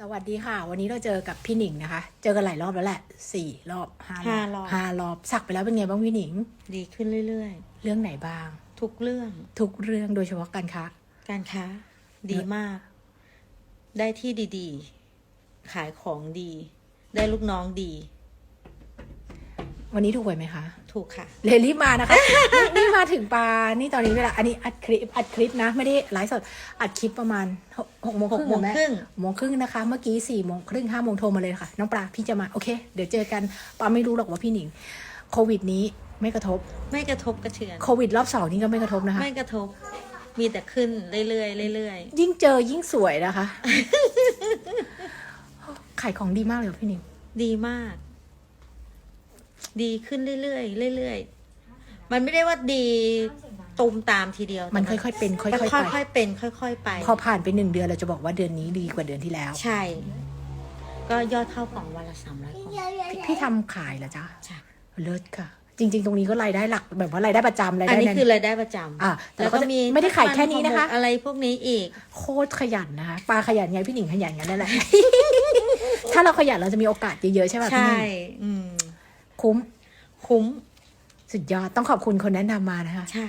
สวัสดีค่ะ วันนี้เราเจอกับพี่หนิงนะคะ เจอกันหลายรอบแล้วแหละสี่รอบห้ารอบห้ารอบ ห้ารอบสักไปแล้วเป็นไงบ้างพี่หนิง ดีขึ้นเรื่อยเรื่องไหนบ้าง ๆ ทุกเรื่องทุกเรื่องโดยเฉพาะการค้า การค้า ดีมาก ได้ที่ดีๆ ขายของดี ได้ลูกน้องดี วันนี้ถูกหวยไหมคะ ถูกค่ะ เลยรีบมานะคะนี่นี่มาถึงปลา นี่ตอนนี้เวลา อันนี้อัดคลิป อัดคลิปนะ ไม่ได้ไลฟ์สด อัดคลิปประมาณหกหกโมงครึ่งหกโมงเหอแครึ่งหกโมงครึ่งนะคะ เมื่อกี้สี่โมงครึ่งห้าโมงโทรมาเลยค่ะ น้องปลาพี่จะมา โอเค เดี๋ยวเจอกันปาไม่รู้หรอกว่าพี่หนิง โควิดนี้ไม่กระทบ ไม่กระทบกระเทือน โควิดรอบสองนี่ก็ไม่กระทบนะคะ ไม่กระทบ มีแต่ขึ้นเรื่อยๆเรื่อยยิ่งเจอยิ่งสวยนะคะ ขายของดีมากเลยพี่หนิงๆดีมาก ดีขึ้นเรื่อยๆเรื่อยๆ มันไม่ได้ว่าดีตูมตามทีเดียวมันแต่ค่อยๆเป็นค่ค่อยๆไปอยๆเป็น ค่อย ๆ ไป พอผ่านไปหนึ่งเดือนเราจะบอกว่าเดือนนี้ดีกว่าเดือนที่แล้ว ใช่ ก็ยอดเข้ากล่องวันละสามร้อยกล่องพี่พี่ทำขายเหรอจ๊ะใช่เลิศค่ะ จริง ๆ ตรงนี้ก็รายได้หลักแบบว่ารายได้ประจำรายอันได้นี้นั้นคือรายได้ประจำอะแต่แล้วก็ก็จะมีไม่ได้ขายแค่นี้นะคะำมัอะไรพวกนี้อีก โคตรขยันนะคะปลาขยันไงพี่หนิงขยันกันนั่นแหละถ้าเราขยันเราจะมีโอกาสเยอะๆใช่ป่ะพี่ใช่หนิงอืม คุ้ม คุ้ม สุดยอด ต้องขอบคุณคนแนะนำมานะคะ ใช่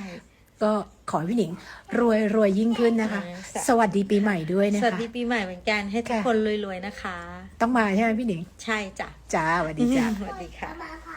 ก็ขอให้พี่หนิง รวยรวยยิ่งขึ้นนะคะเออสวัสดีปีใหม่ด้วยนะสวัสคะดีปีใหม่เหมือนกันให้ทุกค่ะคนรวยๆนะคะ ต้องมาใช่ไหมพี่หนิง ใช่จ้ะ จ้าสวัสดีจ้าสวัสดีค่ะมาค่ะ